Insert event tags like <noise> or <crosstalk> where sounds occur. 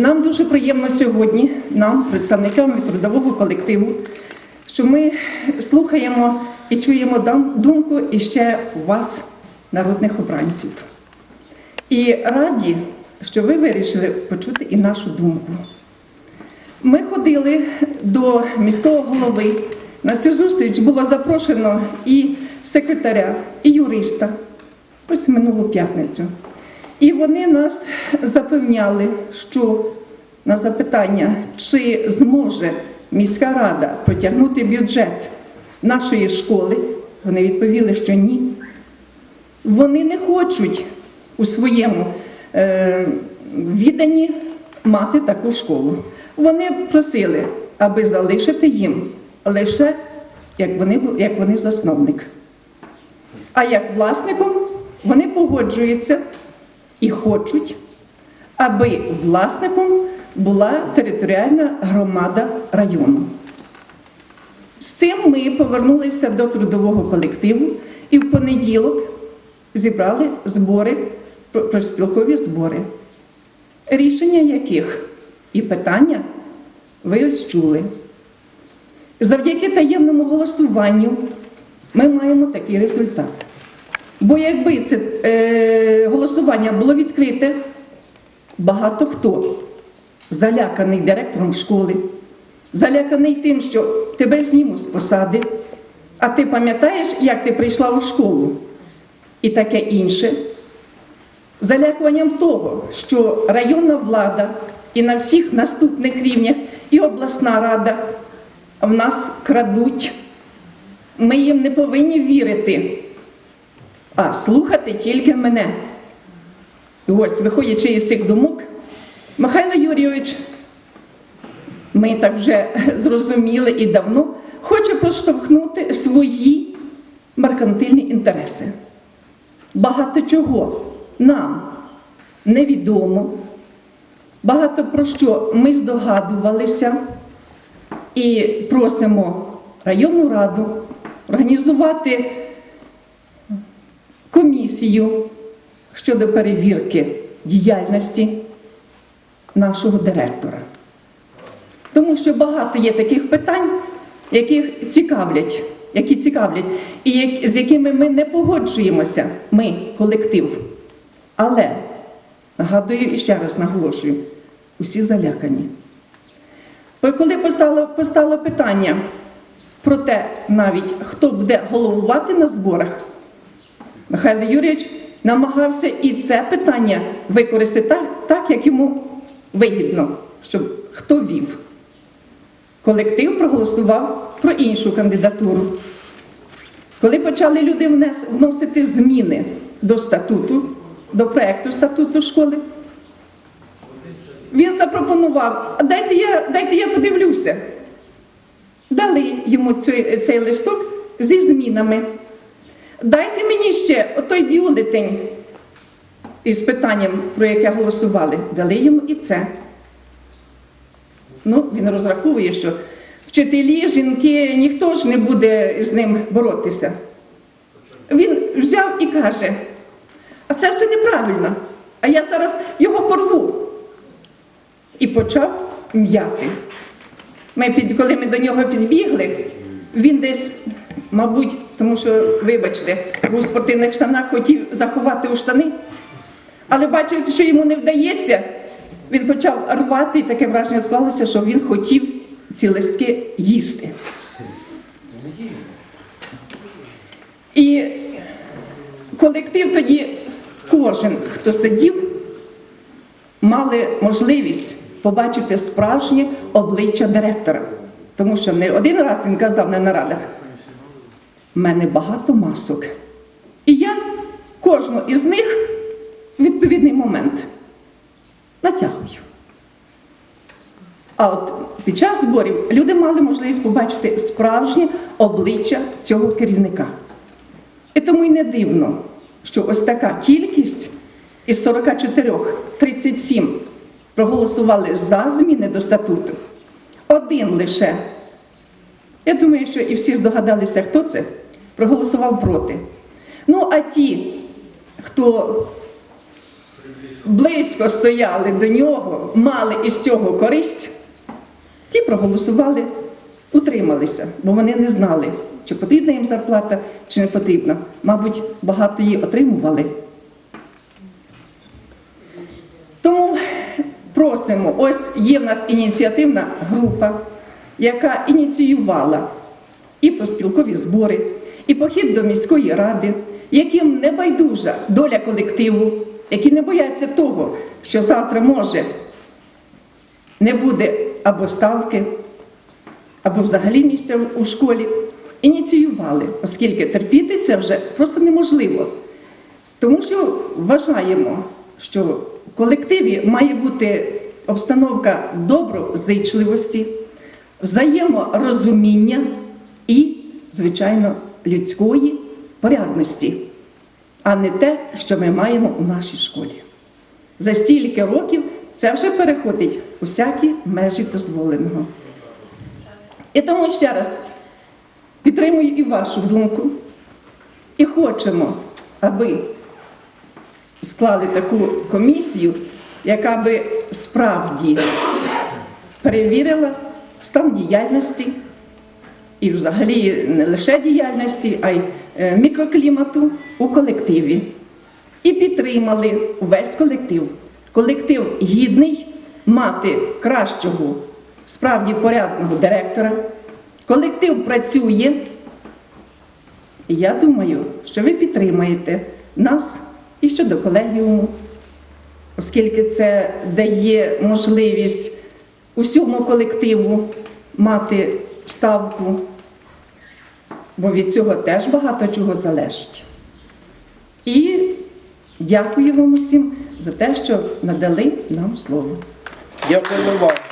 нам дуже приємно сьогодні, нам, представникам трудового колективу, що ми слухаємо і чуємо думку іще вас, народних обранців. І раді, що ви вирішили почути і нашу думку. Ми ходили до міського голови. На цю зустріч було запрошено і секретаря, і юриста, ось минулу п'ятницю. І вони нас запевняли, що на запитання, чи зможе міська рада протягнути бюджет нашої школи, вони відповіли, що ні. Вони не хочуть у своєму е, відданні мати таку школу. Вони просили, аби залишити їм лише як вони, як вони засновник. А як власником вони погоджуються і хочуть, аби власником була територіальна громада району. З цим ми повернулися до трудового колективу і в понеділок зібрали збори, про- проспілкові збори, рішення яких і питання ви ось чули. Завдяки таємному голосуванню ми маємо такий результат. Бо якби це е, голосування було відкрите, багато хто заляканий директором школи, заляканий тим, що тебе знімуть з посади, а ти пам'ятаєш, як ти прийшла у школу і таке інше. Залякуванням того, що районна влада і на всіх наступних рівнях, і обласна рада в нас крадуть. Ми їм не повинні вірити, а слухати тільки мене. Ось, виходячи із цих думок, Михайло Юрійович, ми так вже <laughs> зрозуміли і давно, хоче проштовхнути свої меркантильні інтереси. Багато чого нам невідомо, багато про що ми здогадувалися і просимо районну раду організувати комісію щодо перевірки діяльності нашого директора. Тому що багато є таких питань, яких цікавлять, які цікавлять, і як- з якими ми не погоджуємося, ми, колектив. Але, нагадую і ще раз наголошую, усі залякані. Коли постало, постало питання про те, навіть хто буде головувати на зборах, Михайло Юрійович намагався і це питання використати так, так як йому вигідно, щоб хто вів. Колектив проголосував про іншу кандидатуру. Коли почали люди вносити зміни до статуту, до проекту статуту школи, він запропонував, «А дайте я, дайте я подивлюся. Дали йому цей, цей листок зі змінами. Дайте мені ще той бюлетень із питанням, про яке голосували. Дали йому і це. Ну, він розраховує, що вчителі, жінки, ніхто ж не буде з ним боротися. Він взяв і каже, а це все неправильно, а я зараз його порву. І почав м'яти. Ми коли ми до нього підбігли, він десь, мабуть, тому що, вибачте, був у спортивних штанах, хотів заховати у штани, але бачив, що йому не вдається, він почав рвати, і таке враження склалося, що він хотів ці листки їсти. І колектив тоді, кожен, хто сидів, мали можливість побачити справжнє обличчя директора. Тому що не один раз він казав на нарадах, в мене багато масок. І я кожну із них в відповідний момент натягую. А от під час зборів люди мали можливість побачити справжнє обличчя цього керівника. І тому й не дивно, що ось така кількість із 44 37 проголосували за зміни до статуту. Один лише. Я думаю, що і всі здогадалися, хто це, проголосував проти. Ну, а ті, хто близько стояли до нього, мали із цього користь, ті проголосували, утрималися, бо вони не знали, чи потрібна їм зарплата, чи не потрібна. Мабуть, багато її отримували. Тому просимо, ось є в нас ініціативна група, яка ініціювала і проспілкові збори, і похід до міської ради, яким не байдужа доля колективу, які не бояться того, що завтра може не буде або ставки, або взагалі місця у школі. Ініціювали, оскільки терпіти це вже просто неможливо. Тому що вважаємо, що в колективі має бути обстановка доброзичливості, взаєморозуміння і, звичайно, людської порядності, а не те, що ми маємо у нашій школі. За стільки років це вже переходить усякі межі дозволеного. І тому ще раз підтримую і вашу думку, і хочемо, аби склали таку комісію, яка би справді перевірила стан діяльності і взагалі не лише діяльності, а й е, мікроклімату у колективі. І підтримали увесь колектив. Колектив гідний мати кращого, справді порядного директора. Колектив працює. Я думаю, що ви підтримаєте нас і щодо колегіуму, оскільки це дає можливість усьому колективу мати ставку, бо від цього теж багато чого залежить. І дякую вам усім за те, що надали нам слово. Дякую вам.